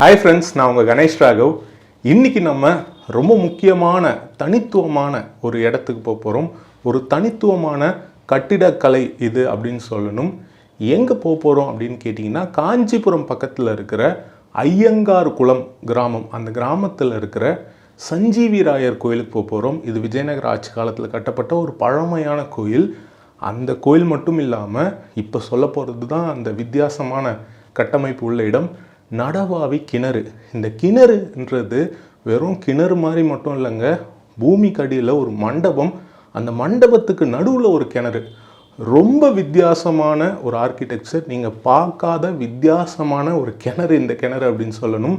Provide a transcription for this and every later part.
Hi friends நான் உங்கள் கணேஷ் ராகவ். இன்றைக்கி நம்ம ரொம்ப முக்கியமான தனித்துவமான ஒரு இடத்துக்கு போக போகிறோம் ஒரு தனித்துவமான கட்டிடக்கலை இது அப்படின்னு சொல்லணும். எங்கே போக போகிறோம் அப்படின்னு கேட்டிங்கன்னா காஞ்சிபுரம் பக்கத்தில் இருக்கிற ஐயங்கார் குளம் கிராமம். அந்த கிராமத்தில் இருக்கிற சஞ்சீவி ராயர் கோயிலுக்கு போக போகிறோம் இது விஜயநகர ஆட்சி காலத்தில் கட்டப்பட்ட ஒரு பழமையான கோயில். அந்த கோயில் மட்டும் இல்லாமல் இப்போ சொல்ல போகிறது தான் அந்த வித்தியாசமான கட்டமைப்பு உள்ள இடம். நடவாவி கிணறு. இந்த கிணறுன்றது வெறும் கிணறு மாதிரி மட்டும் இல்லைங்க பூமிக்கு அடியில் ஒரு மண்டபம். அந்த மண்டபத்துக்கு நடுவில் ஒரு கிணறு. ரொம்ப வித்தியாசமான ஒரு ஆர்கிடெக்சர் நீங்கள் பார்க்காத வித்தியாசமான ஒரு கிணறு இந்த கிணறு அப்படின்னு சொல்லணும்.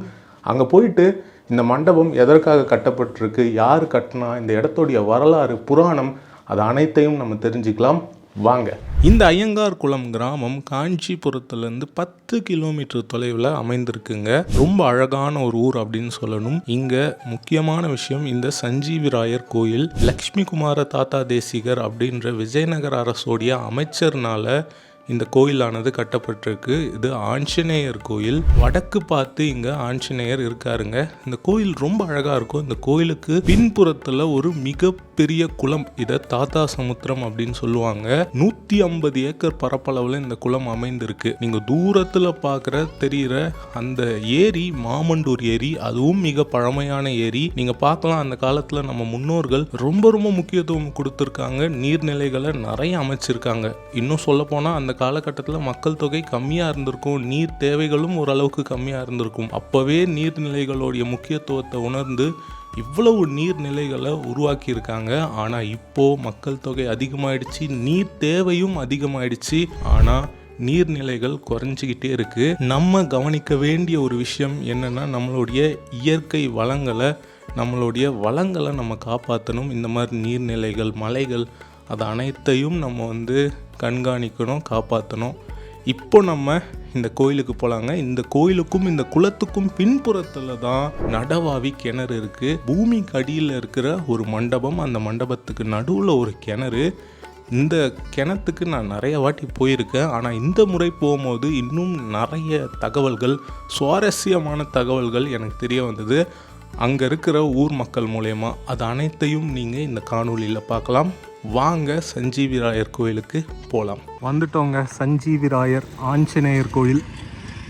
அங்கே போயிட்டு இந்த மண்டபம் எதற்காக கட்டப்பட்டிருக்கு யார் கட்டினா இந்த இடத்துடைய வரலாறு புராணம் அது அனைத்தையும் நம்ம தெரிஞ்சுக்கலாம். வாங்க. இந்த ஐயங்கார் குளம் கிராமம் காஞ்சிபுரத்துலேருந்து பத்து கிலோமீட்டர் தொலைவில் அமைந்திருக்குங்க. ரொம்ப அழகான ஒரு ஊர் அப்படின்னு சொல்லணும். இங்கே முக்கியமான விஷயம் இந்த சஞ்சீவிராயர் கோயில் லக்ஷ்மி குமார தாத்தா தேசிகர் அப்படின்ற விஜயநகர அரசோடைய அமைச்சர்னால இந்த கோயிலானது கட்டப்பட்டிருக்கு. இது ஆஞ்சநேயர் கோயில். வடக்கு பார்த்து இங்க ஆஞ்சநேயர் இருக்காருங்க. இந்த கோயில் ரொம்ப அழகா இருக்கும். இந்த கோயிலுக்கு பின்புறத்துல ஒரு மிக மிகப்பெரிய குளம். இதை தாத்தா சமுத்திரம் அப்படின்னு சொல்லுவாங்க. நூத்தி ஐம்பது ஏக்கர் பரப்பளவில் இந்த குளம் அமைந்திருக்கு. நீங்க தூரத்துல பார்க்குற தெரியிற அந்த ஏரி மாமண்டூர் ஏரி அதுவும் மிக பழமையான ஏரி. நீங்க பார்க்கலாம் அந்த காலத்துல நம்ம முன்னோர்கள் ரொம்ப ரொம்ப முக்கியத்துவம் கொடுத்துருக்காங்க. நீர்நிலைகளை நிறைய அமைச்சிருக்காங்க. இன்னும் சொல்ல போனா அந்த காலகட்டத்தில் மக்கள் தொகை கம்மியாக இருந்திருக்கும். நீர் தேவைகளும் ஓரளவுக்கு கம்மியாக இருந்திருக்கும். அப்போவே நீர்நிலைகளுடைய முக்கியத்துவத்தை உணர்ந்து இவ்வளவு நீர்நிலைகளை உருவாக்கியிருக்காங்க. ஆனால் இப்போ மக்கள் தொகை அதிகமாயிடுச்சு நீர் தேவையும் அதிகமாயிடுச்சு. ஆனால் நீர்நிலைகள் குறைஞ்சிக்கிட்டே இருக்கு. நம்ம கவனிக்க வேண்டிய ஒரு விஷயம் என்னென்னா நம்மளுடைய இயற்கை வளங்களை நம்மளுடைய வளங்களை நம்ம காப்பாற்றணும் இந்த மாதிரி நீர்நிலைகள் மலைகள் அது அனைத்தையும் நம்ம வந்து கண்காணிக்கணும் காப்பாற்றணும் இப்போ நம்ம இந்த கோயிலுக்கு போகலாங்க இந்த கோயிலுக்கும் இந்த குளத்துக்கும் பின்புறத்தில் தான் நடவாவி கிணறு இருக்குது பூமிக்கு அடியில் இருக்கிற ஒரு மண்டபம் அந்த மண்டபத்துக்கு நடுவில் ஒரு கிணறு. இந்த கிணத்துக்கு நான் நிறைய வாட்டி போயிருக்கேன். ஆனால் இந்த முறை போகும்போது இன்னும் நிறைய தகவல்கள் சுவாரஸ்யமான தகவல்கள் எனக்கு தெரிய வந்தது. அங்கே இருக்கிற ஊர் மக்கள் மூலயமா. அது அனைத்தையும் நீங்கள் இந்த காணொளியில் பார்க்கலாம். வாங்க சஞ்சீவிராயர் கோயிலுக்கு போகலாம் வந்துட்டோங்க சஞ்சீவிராயர் ஆஞ்சநேயர் கோயில்.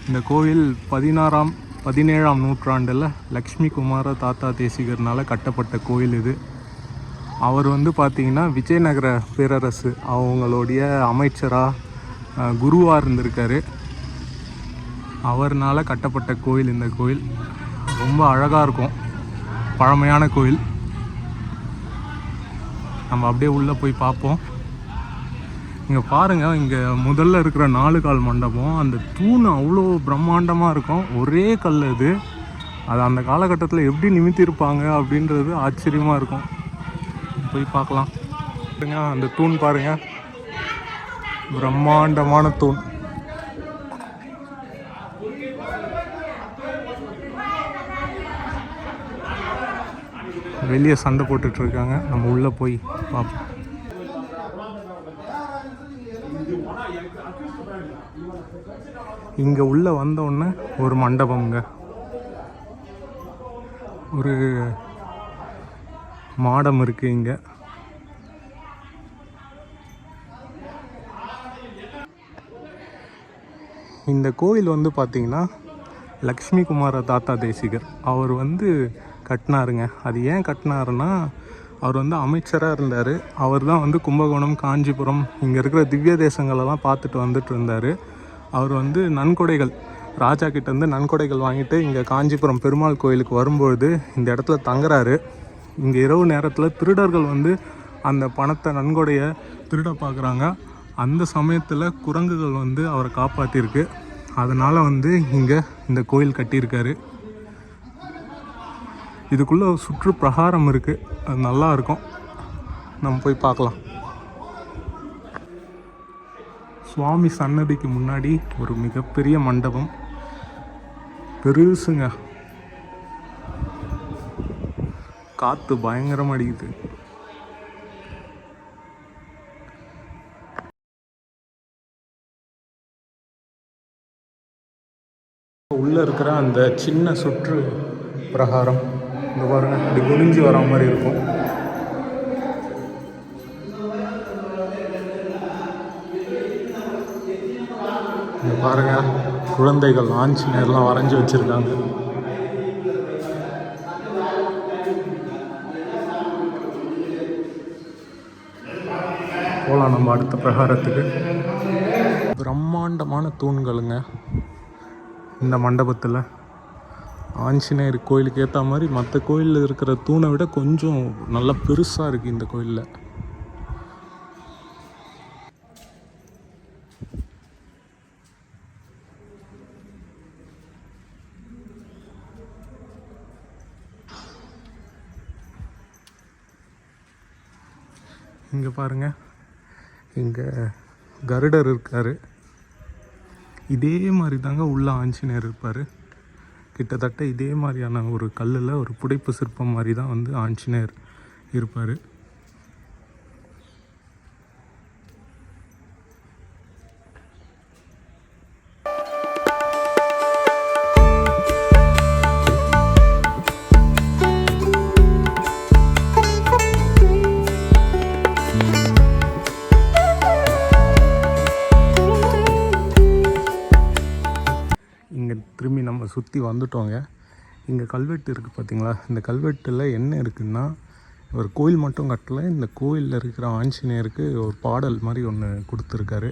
இந்த கோயில் பதினாறாம் பதினேழாம் நூற்றாண்டில் லக்ஷ்மி குமார தாத்தா தேசிகர்னால் கட்டப்பட்ட கோயில் இது. அவர் வந்து பார்த்திங்கன்னா விஜயநகர பேரரசு அவங்களுடைய அமைச்சராக குருவாக இருந்திருக்காரு. அவர்னால் கட்டப்பட்ட கோயில் இந்த கோயில். ரொம்ப அழகாக இருக்கும். பழமையான கோயில். நம்ம அப்படியே உள்ளே போய் பார்ப்போம். இங்கே பாருங்கள் இங்கே முதல்ல இருக்கிற நாலு கால் மண்டபம். அந்த தூண் அவ்வளோ பிரம்மாண்டமாக இருக்கும். ஒரே கல் அது. அது அந்த காலகட்டத்தில் எப்படி நிமித்திருப்பாங்க அப்படின்றது ஆச்சரியமாக இருக்கும். போய் பார்க்கலாம். பாருங்க அந்த தூண் பாருங்கள் பிரம்மாண்டமான தூண். வெளியே சண்டை போட்டுட்டு இருக்காங்க நம்ம உள்ளே போய் பார்ப்போம் இங்கே உள்ளே வந்தோடனே ஒரு மண்டபம்ங்க. ஒரு மாடம் இருக்கு இங்கே. இந்த கோயில் வந்து பார்த்தீங்கன்னா லக்ஷ்மி குமார தாத்தா தேசிகர். அவர் வந்து கட்டினாருங்க. அது ஏன் கட்டினாருன்னா அவர் வந்து அமைச்சராக இருந்தார். அவர் தான் வந்து கும்பகோணம் காஞ்சிபுரம் இங்கே இருக்கிற திவ்ய தேசங்களெல்லாம் பார்த்துட்டு வந்துட்டு இருந்தார். அவர் வந்து நன்கொடைகள் ராஜா கிட்டேருந்து நன்கொடைகள் வாங்கிட்டு இங்கே காஞ்சிபுரம் பெருமாள் கோயிலுக்கு வரும்பொழுது இந்த இடத்துல தங்குறாரு. இங்கே இரவு நேரத்தில் திருடர்கள் வந்து அந்த பணத்தை நன்கொடையை திருட பார்க்குறாங்க. அந்த சமயத்தில் குரங்குகள் வந்து அவரை காப்பாற்றிருக்கு அதனால் வந்து இங்கே இந்த கோயில் கட்டியிருக்காரு. இதுக்குள்ளே சுற்று பிரகாரம் இருக்குது அது நல்லா இருக்கும் நம்ம போய் பார்க்கலாம். சுவாமி சன்னதிக்கு முன்னாடி ஒரு மிகப்பெரிய மண்டபம். பெருசுங்க. காற்று பயங்கரம் அடிக்குது. உள்ளே இருக்கிற அந்த சின்ன சுற்று பிரகாரம் இந்த பாருங்க இப்படி குனிஞ்சு வர மாதிரி இருக்கும். இங்கே பாருங்க குழந்தைகள் ஆஞ்சநேயர்லாம் வரைஞ்சி வச்சிருக்காங்க. போகலாம் நம்ம அடுத்த பிரகாரத்துக்கு. பிரம்மாண்டமான தூண்களுங்க. இந்த மண்டபத்தில் ஆஞ்சநேயர் கோயிலுக்கு ஏற்ற மாதிரி மற்ற கோயிலில் இருக்கிற தூணை விட கொஞ்சம் நல்லா பெருசாக இருக்குது இந்த கோயிலில். இங்கே பாருங்க. இங்கே கருடர் இருக்கார். இதே மாதிரி தாங்க உள்ள ஆஞ்சநேயர் இருப்பார். கிட்டத்தட்ட இதே மாதிரியான ஒரு கல்லில் ஒரு புடைப்பு சிற்பம் மாதிரி தான் வந்து ஆஞ்சநேயர் இருப்பார். சுற்றி வந்துட்டோங்க. இங்கே கல்வெட்டு இருக்குது பார்த்தீங்களா இந்த கல்வெட்டில் என்ன இருக்குன்னா ஒரு கோயில் மட்டும் கட்டலை. இந்த கோயிலில் இருக்கிற ஆஞ்சநேயருக்கு ஒரு பாடல் மாதிரி ஒன்று கொடுத்துருக்காரு.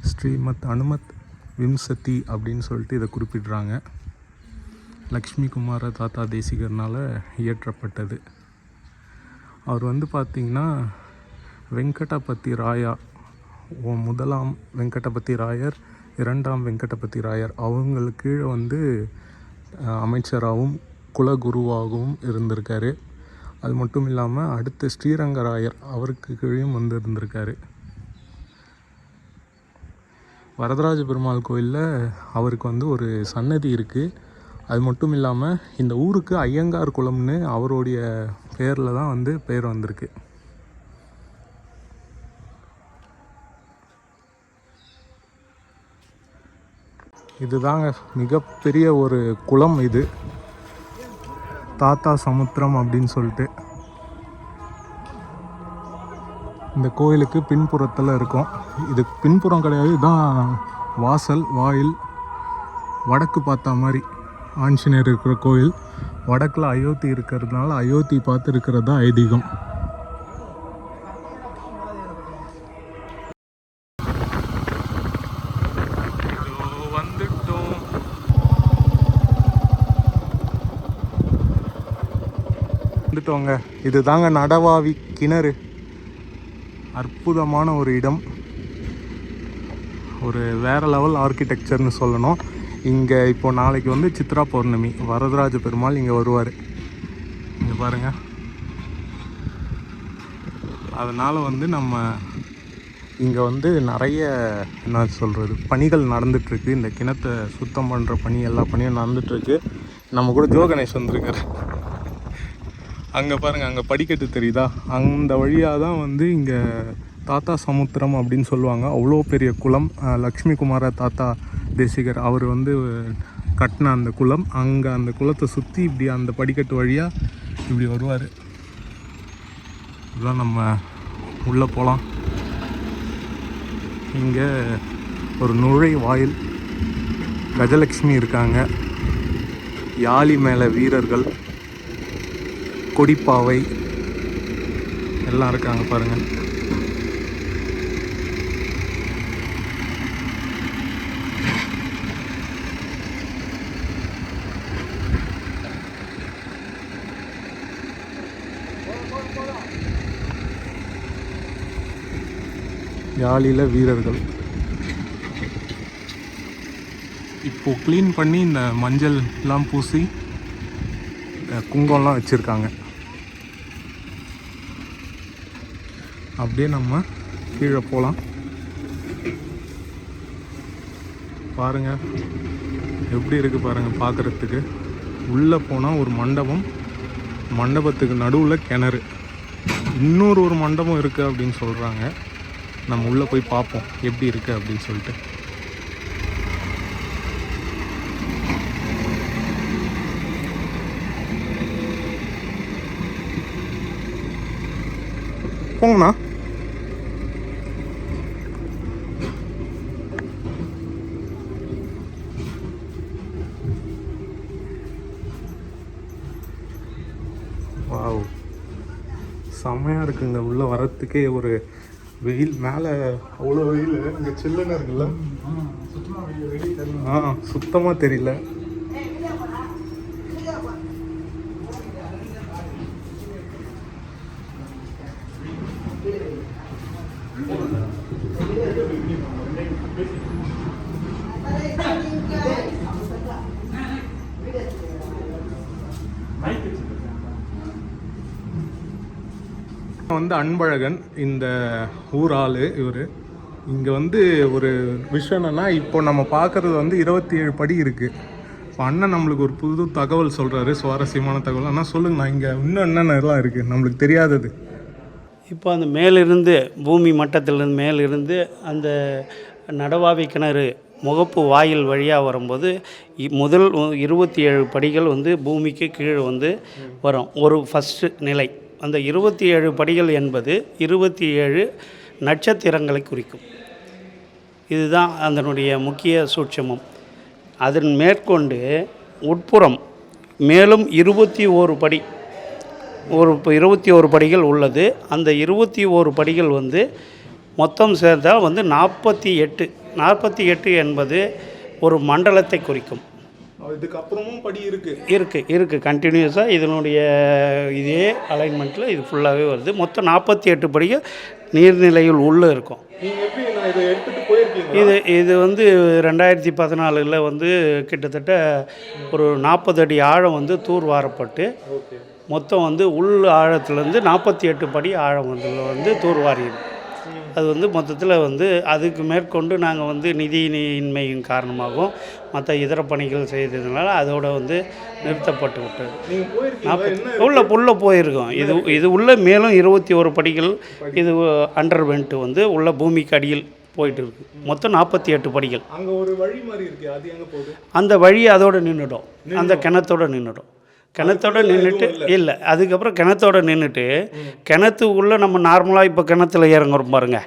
ஸ்ரீமத் அனுமத் விம்சதி அப்படின்னு சொல்லிட்டு இதை குறிப்பிடுறாங்க. லக்ஷ்மி குமார தாத்தா தேசிகர்னால் இயற்றப்பட்டது. அவர் வந்து பார்த்திங்கன்னா வெங்கடபதி ராயா ஓ முதலாம் வெங்கடபதி ராயர் இரண்டாம் வெங்கடபதி ராயர் அவங்களுக்கு கீழே வந்து அமைச்சராகவும் குலகுருவாகவும் இருந்திருக்காரு. அது மட்டும் இல்லாமல் அடுத்து ஸ்ரீரங்கராயர் அவருக்கு கீழேயும் வந்து இருந்திருக்காரு. வரதராஜ பெருமாள் கோயிலில் அவருக்கு வந்து ஒரு சன்னதி இருக்குது அது மட்டும் இல்லாமல் இந்த ஊருக்கு ஐயங்கார் குளம்னு அவருடைய பேரில் தான் வந்து பேர் வந்திருக்கு. இதுதாங்க மிகப்பெரிய ஒரு குளம் இது. தாத்தா சமுத்திரம் அப்படின்னு சொல்லிட்டு. இந்த கோயிலுக்கு பின்புறத்தில் இருக்கும். இது பின்புறம் கிடையாது இதுதான் வாசல் வாயில். வடக்கு பார்த்தா மாதிரி ஆஞ்சநேயர் இருக்கிற கோயில். வடக்கில் அயோத்தி இருக்கிறதுனால அயோத்தி பார்த்து இருக்கிறது தான் ஐதீகம். வந்துட்டோங்க இதுதாங்க நடவாவி கிணறு. அற்புதமான ஒரு இடம். ஒரு வேற லெவல் ஆர்கிடெக்சர்னு சொல்லணும். இங்கே இப்போ நாளைக்கு வந்து சித்ரா பௌர்ணமி. வரதராஜ பெருமாள் இங்கே வருவார். இங்கே பாருங்கள் அதனால் வந்து நம்ம இங்கே வந்து நிறைய என்ன சொல்கிறது பணிகள் நடந்துகிட்ருக்கு இந்த கிணத்தை சுத்தம் பண்ணுற பணி எல்லா பணியும் நடந்துகிட்ருக்கு நம்ம கூட ஜோ கணேஷ் வந்திருக்காரு. அங்கே பாருங்கள் அங்கே படிக்கட்டு தெரியுதா? அந்த வழியாக தான் வந்து இங்கே தாத்தா சமுத்திரம் அப்படின்னு சொல்லுவாங்க. அவ்வளோ பெரிய குளம். லக்ஷ்மி குமார தாத்தா தேசிகர் அவர் வந்து கட்டின அந்த குளம். அங்கே அந்த குளத்தை சுற்றி இப்படி அந்த படிக்கட்டு வழியாக இப்படி வருவார். இதுதான் நம்ம உள்ளே போகலாம் இங்கே ஒரு நுழை வாயில் கஜலக்ஷ்மி இருக்காங்க. யாழி மேலே வீரர்கள். கொடிப்பாவை. எல்லாம் இருக்காங்க பாருங்கள் யாழில வீரர்கள். இப்போ க்ளீன் பண்ணி இந்த மஞ்சள் எல்லாம் பூசி குங்கம்லாம் வச்சுருக்காங்க. அப்படியே நம்ம கீழே போகலாம். பாருங்கள் எப்படி இருக்குது பாருங்கள் பார்க்குறதுக்கு உள்ளே போனால் ஒரு மண்டபம் மண்டபத்துக்கு நடுவில் கிணறு. இன்னொரு ஒரு மண்டபம் இருக்குது அப்படின்னு சொல்கிறாங்க நம்ம உள்ளே போய் பார்ப்போம் எப்படி இருக்குது அப்படின்னு சொல்லிட்டு. போங்கண்ணா. இருக்குங்க உள்ளே வரத்துக்கே ஒரு வெயில் மேலே அவ்வளோ வெயில். இங்கே சில்லுன்னு இருக்குல்ல. ஆ சுத்தமாக தெரியல. வந்து அன்பழகன் இந்த ஊர் ஆள் இவர். இங்கே வந்து ஒரு விஷயம் என்னன்னா இப்போ நம்ம பார்க்குறது வந்து இருபத்தி ஏழு படி இருக்குது இப்போ அண்ணன் நம்மளுக்கு ஒரு புது தகவல் சொல்கிறாரு சுவாரஸ்யமான தகவல். ஆனால் சொல்லுங்கண்ணா இங்கே இன்னும் என்னென்னலாம் இருக்குது நம்மளுக்கு தெரியாதது. இப்போ அந்த மேலிருந்து பூமி மட்டத்திலிருந்து மேலிருந்து அந்த நடவாவி கிணறு முகப்பு வாயில் வழியாக வரும்போது இ- முதல் இருபத்தி ஏழு படிகள் வந்து பூமிக்கு கீழே வந்து வரும். ஒரு ஃபஸ்ட்டு நிலை. அந்த இருபத்தி ஏழு படிகள் என்பது இருபத்தி ஏழு நட்சத்திரங்களை குறிக்கும். இதுதான் அதனுடைய முக்கிய சூட்சமம். அதன் மேற்கொண்டு உட்புறம் மேலும் இருபத்தி ஓரு படி ஒரு இப்போ இருபத்தி ஓரு படிகள் உள்ளது. அந்த இருபத்தி ஓரு படிகள் வந்து மொத்தம் சேர்ந்தால் வந்து நாற்பத்தி எட்டு நாற்பத்தி எட்டு என்பது ஒரு மண்டலத்தை குறிக்கும். இதுக்கப்புறமும் படி இருக்குது இருக்குது இருக்குது கண்டினியூஸாக இதனுடைய இதே அலைன்மெண்ட்டில் இது ஃபுல்லாகவே வருது. மொத்தம் நாற்பத்தி எட்டு படிகள் நீர்நிலையில் உள்ளே இருக்கும். நீங்கள் எப்படி நான் இதை இது இது வந்து ரெண்டாயிரத்தி பதினாலில் வந்து கிட்டத்தட்ட ஒரு நாற்பது அடி ஆழம் வந்து தூர் வாரப்பட்டு ஓகே. மொத்தம் வந்து உள் ஆழத்துலேருந்து நாற்பத்தி எட்டு படி ஆழம் வந்து வந்து தூர்வாரியது அது வந்து மொத்தத்தில் வந்து அதுக்கு மேற்கொண்டு நாங்கள் வந்து நிதியின்மையின் காரணமாகவும் மற்ற இதர பணிகள் செய்ததுனால அதோட வந்து நிறுத்தப்பட்டு விட்டது. உள்ள உள்ள போயிருக்கோம். இது இது உள்ள மேலும் இருபத்தி ஒரு படிகள் இது அண்டர் வெண்ட் வந்து உள்ள பூமிக்கு அடியில் போயிட்டு இருக்கு. மொத்தம் நாற்பத்தி எட்டு படிகள். அங்கே ஒரு வழி மாதிரி இருக்கு அது எங்கே போகுது? அந்த வழி அதோட நின்றுடும் அந்த கிணத்தோட நின்றுடும் கிணத்தோட நின்றுட்டு இல்லை. அதுக்கப்புறம் கிணத்தோட நின்றுட்டு கிணத்து உள்ள நம்ம நார்மலாக இப்போ கிணத்துல இறங்குறோம் பாருங்க.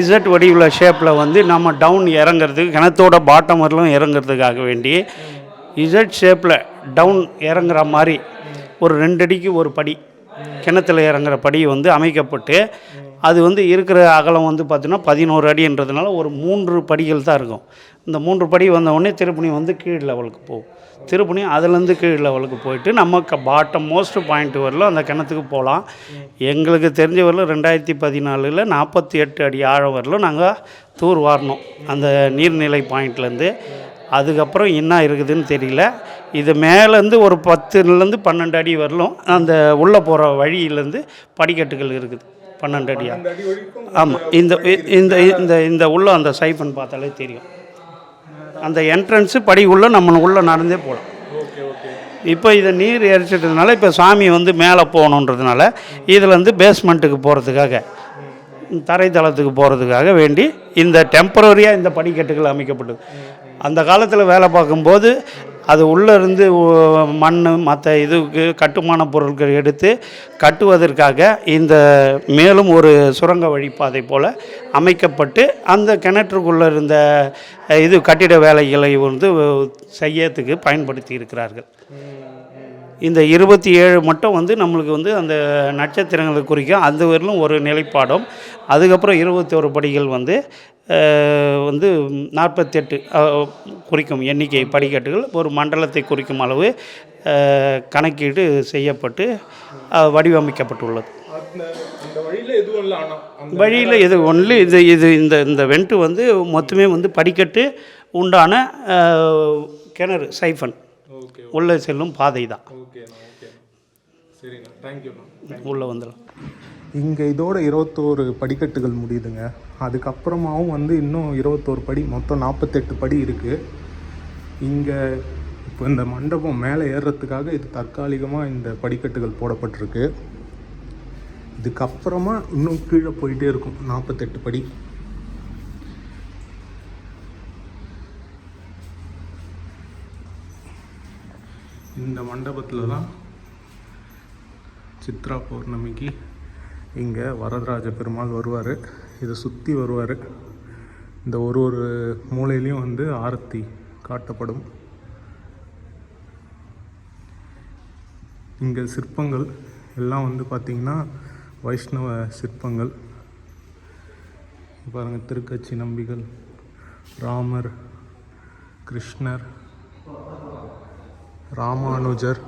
இசட் வடிவில் ஷேப்பில் வந்து நம்ம டவுன் இறங்குறதுக்கு கிணத்தோட பாட்டம் வரலும் இறங்குறதுக்காக வேண்டி இசட் ஷேப்பில் டவுன் இறங்குற மாதிரி ஒரு ரெண்டு அடிக்கு ஒரு படி கிணத்துல இறங்குற படி வந்து அமைக்கப்பட்டு அது வந்து இருக்கிற அகலம் வந்து பார்த்திங்கன்னா பதினோரு அடின்றதுனால ஒரு மூன்று படிகள் தான் இருக்கும். இந்த மூன்று படி வந்தவுடனே திருப்பணி வந்து கீழ் லெவலுக்கு போகும். திருப்பணி அதுலேருந்து கீழ் லெவலுக்கு போயிட்டு நம்ம க பாட்டம் மோஸ்ட் பாயிண்ட் வரலும் அந்த கிணத்துக்கு போகலாம். எங்களுக்கு தெரிஞ்ச வரலும் ரெண்டாயிரத்தி பதினாலில் நாற்பத்தி எட்டு அடி ஆழம் வரலும் நாங்கள் தூர் வாரணும் அந்த நீர்நிலை பாயிண்ட்லேருந்து அதுக்கப்புறம் என்ன இருக்குதுன்னு தெரியல. இது மேலேருந்து ஒரு பத்துலேருந்து பன்னெண்டு அடி வரலும் அந்த உள்ளே போகிற வழியிலேருந்து படிக்கட்டுகள் இருக்குது. பன்னெண்டு அடியாக அந்த அடி வரைக்கும் ஆமாம் இந்த இந்த இந்த இந்த உள்ள அந்த சைஃபன் பார்த்தாலே தெரியும். அந்த என்ட்ரன்ஸு படி உள்ள நம்ம உள்ளே நடந்தே போகலாம் இப்போ இதை நீர் எரிச்சிட்டதுனால இப்போ சாமி வந்து மேலே போகணுன்றதுனால இதுலேருந்து பேஸ்மெண்ட்டுக்கு போகிறதுக்காக தரைத்தளத்துக்கு போகிறதுக்காக வேண்டி இந்த டெம்பரரியாக இந்த படிக்கட்டுகள் அமைக்கப்பட்டது. அந்த காலத்தில் வேலை பார்க்கும்போது அது உள்ளே இருந்து மண் மற்ற இதுக்கு கட்டுமான பொருட்கள் எடுத்து கட்டுவதற்காக இந்த மேலும் ஒரு சுரங்க வழிப்பாதை போல் அமைக்கப்பட்டு அந்த கிணற்றுக்குள்ளே இருந்த இது கட்டிட வேலைகளை வந்து செய்யறதுக்கு பயன்படுத்தி இருக்கிறார்கள். இந்த இருபத்தி ஏழு மட்டும் வந்து நம்மளுக்கு வந்து அந்த நட்சத்திரங்களை குறிக்கும் அது வரலும் ஒரு நிலைப்பாடும். அதுக்கப்புறம் இருபத்தி ஒரு படிகள் வந்து வந்து நாற்பத்தெட்டு குறிக்கும் எண்ணிக்கை படிக்கட்டுகள் ஒரு மண்டலத்தை குறிக்கும் அளவு கணக்கீடு செய்யப்பட்டு வடிவமைக்கப்பட்டுள்ளது. வழியில் இது ஒன்லி இது இது இந்த இந்த வெண்ட்டு வந்து மொத்தமே வந்து படிக்கட்டு உண்டான கிணறு சைஃபன். உள்ளே செல்லும் பாதை தான். உள்ளே வந்துடலாம். இங்கே இதோட இருபத்தோரு படிக்கட்டுகள் முடியுதுங்க. அதுக்கப்புறமாவும் வந்து இன்னும் இருபத்தோரு படி மொத்தம் நாற்பத்தெட்டு படி இருக்குது இங்கே இப்போ இந்த மண்டபம் மேலே ஏறுறதுக்காக இது தற்காலிகமாக இந்த படிக்கட்டுகள் போடப்பட்டிருக்கு. இதுக்கப்புறமா இன்னும் கீழே போயிட்டே இருக்கும் நாற்பத்தெட்டு படி. இந்த மண்டபத்தில் தான் சித்ரா பௌர்ணமிக்கு இங்கே வரதராஜ பெருமாள் வருவார். இதை சுற்றி வருவார். இந்த ஒரு ஒரு மூலையிலையும் வந்து ஆரத்தி காட்டப்படும். இங்கே சிற்பங்கள் எல்லாம் வந்து பார்த்திங்கன்னா வைஷ்ணவ சிற்பங்கள். பாருங்கள் திருக்கட்சி நம்பிகள் ராமர் கிருஷ்ணர் ராமானுஜர்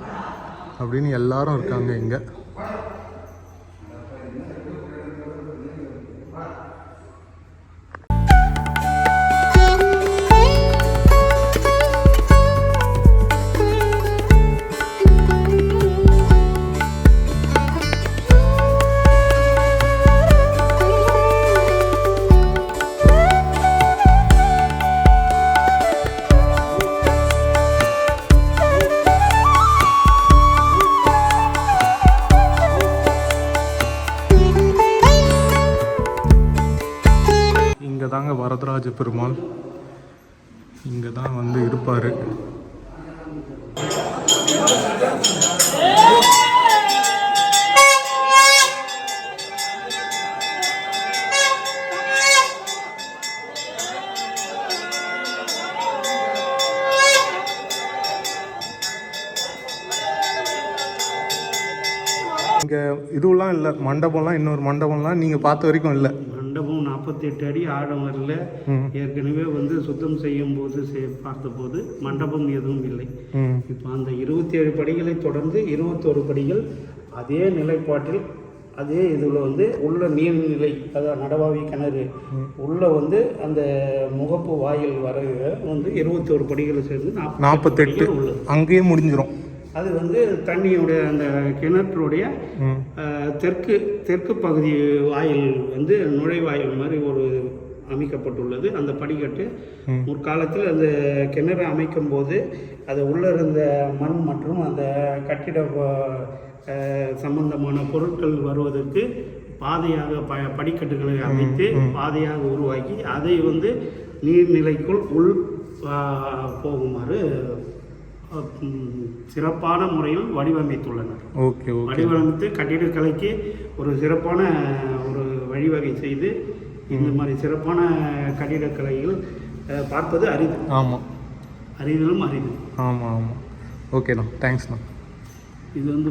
அப்படின்னு எல்லாரும் இருக்காங்க இங்கே. இதுவெல்லாம் இல்லை. மண்டபம்லாம் இன்னொரு மண்டபம்லாம் நீங்கள் பார்த்த வரைக்கும் இல்லை. மண்டபம் நாற்பத்தி எட்டு அடி ஆழம் வரல ஏற்கனவே வந்து சுத்தம் செய்யும் போது செய்- பார்த்தபோது மண்டபம் எதுவும் இல்லை. இப்போ அந்த இருபத்தி ஏழு படிகளை தொடர்ந்து இருபத்தோரு படிகள் அதே நிலைப்பாட்டில் அதே இதில் வந்து உள்ள நீர்நிலை அதாவது நடவாவி கிணறு உள்ள வந்து அந்த முகப்பு வாயில் வர வந்து இருபத்தோரு படிகளை சேர்ந்து நாற்பத்தி நாற்பத்தெட்டு உள்ளது. அங்கேயே முடிஞ்சிரும். அது வந்து தண்ணியுடைய அந்த கிணற்றுடைய தெற்கு தெற்கு பகுதி வாயில் வந்து நுழைவாயில் மாதிரி ஒரு அமைக்கப்பட்டுள்ளது. அந்த படிக்கட்டு முற்காலத்தில் அந்த கிணறு அமைக்கும் போது அது உள்ளே இருந்த மண் மற்றும் அந்த கட்டிட சம்பந்தமான பொருட்கள் வருவதற்கு பாதையாக ப படிக்கட்டுகளை அமைத்து பாதையாக உருவாக்கி அதை வந்து நீர்நிலைக்குள் உள் போகுமாறு சிறப்பான முறையில் வடிவமைத்துள்ளனர். Okay okay. வடிவமைத்து கட்டிடக்கலைக்கு ஒரு சிறப்பான ஒரு வழிவகை செய்து இந்த மாதிரி சிறப்பான கட்டிடக்கலைகள் அஹ், பார்ப்பது அரிது. ஆமாம் அரிதிலும் அரிது. ஆமாம் ஆமாம் ஓகேண்ணா தேங்க்ஸ்ண்ணா இது வந்து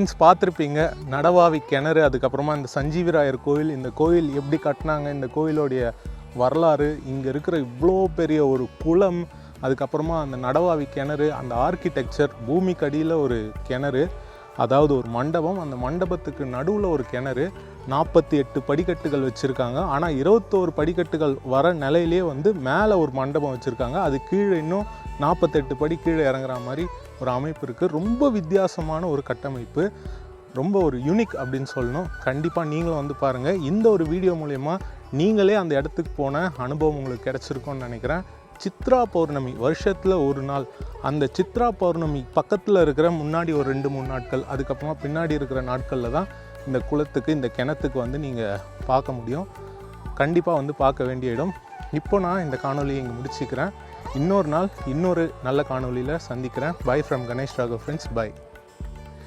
ஃப்ரெண்ட்ஸ் பார்த்துருப்பீங்க. நடவாவி கிணறு அதுக்கப்புறமா இந்த சஞ்சீவிராயர் கோவில் இந்த கோவில் எப்படி கட்டினாங்க இந்த கோவிலோடைய வரலாறு இங்கே இருக்கிற இவ்வளோ பெரிய ஒரு குளம் அதுக்கப்புறமா அந்த நடவாவி கிணறு அந்த ஆர்கிடெக்சர் பூமிக்கு அடியில் ஒரு கிணறு அதாவது ஒரு மண்டபம் அந்த மண்டபத்துக்கு நடுவில் ஒரு கிணறு நாற்பத்தி எட்டு படிக்கட்டுகள் வச்சுருக்காங்க. ஆனால் இருபத்தோரு படிக்கட்டுகள் வர நிலையிலே வந்து மேலே ஒரு மண்டபம் வச்சுருக்காங்க. அது கீழே இன்னும் நாற்பத்தெட்டு படி கீழே இறங்குற மாதிரி ஒரு அமைப்பு இருக்குது ரொம்ப வித்தியாசமான ஒரு கட்டமைப்பு. ரொம்ப ஒரு யூனிக் அப்படின்னு சொல்லணும். கண்டிப்பாக நீங்களும் வந்து பாருங்கள் இந்த ஒரு வீடியோ மூலயமா நீங்களே அந்த இடத்துக்கு போன அனுபவம் உங்களுக்கு கிடச்சிருக்கும்னு நினைக்கிறேன். சித்ரா பௌர்ணமி வருஷத்தில் ஒரு நாள். அந்த சித்ரா பௌர்ணமி பக்கத்தில் இருக்கிற முன்னாடி ஒரு ரெண்டு மூணு நாட்கள். அதுக்கப்புறமா பின்னாடி இருக்கிற நாட்களில் தான் இந்த குளத்துக்கு இந்த கிணத்துக்கு வந்து நீங்கள் பார்க்க முடியும். கண்டிப்பாக வந்து பார்க்க வேண்டிய இடம். இப்போ நான் இந்த காணொலியை இங்கே முடிச்சுக்கிறேன். இன்னொரு நாள் இன்னொரு நல்ல காணொலியில் சந்திக்கிறேன். Bye from Ganesh Raghav friends bye